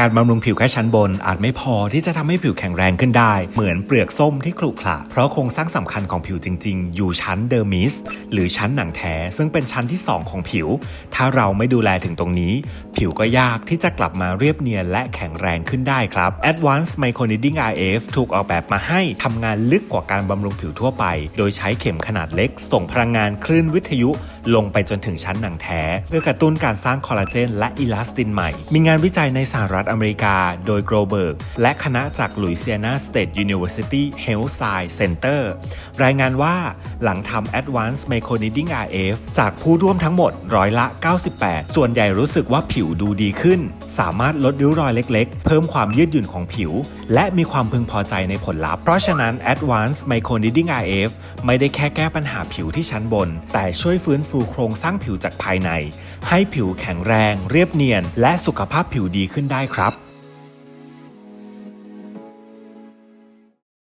การบำรุงผิวแค่ชั้นบนอาจไม่พอที่จะทำให้ผิวแข็งแรงขึ้นได้ เหมือนเปลือกส้มที่ขรุขระเพราะโครงสร้างสำคัญของผิวจริง ๆ อยู่ชั้นเดอร์มิสหรือชั้นหนังแท้ ซึ่งเป็นชั้นที่ 2 ของผิว ถ้าเราไม่ดูแลถึงตรงนี้ ผิวก็ยากที่จะกลับมาเรียบเนียนและแข็งแรงขึ้นได้ครับ Advanced Microneedling RF ถูกออกแบบมาให้ทำงานลึกกว่าการบำรุงผิวทั่วไป โดยใช้เข็มขนาดเล็ก ส่งพลังงานคลื่นวิทยุ ลงไปจนถึงชั้นหนังแท้ เพื่อกระตุ้นการสร้างคอลลาเจนและอิลาสตินใหม่ มีงานวิจัยในสหรัฐอเมริกา โดยโกลเบิร์กและคณะจาก Louisiana State University Health Science Center รายงานว่า หลังทำ Advanced Micro Needing RF จากผู้ร่วมทั้งหมดร้อยละ 98 ส่วนใหญ่รู้สึกว่าผิวดูดีขึ้น สามารถลดริ้วรอยเล็กๆ เพิ่มความยืดหยุ่นของผิว และมีความพึงพอใจในผลลัพธ์ เพราะฉะนั้น Advanced Micro Needing RF ไม่ได้แค่แก้ปัญหาผิวที่ชั้นบน แต่ช่วยฟื้นฟูโครงสร้างผิวจากภายใน ให้ผิวแข็งแรง เรียบเนียน และสุขภาพผิวดีขึ้นได้ครับ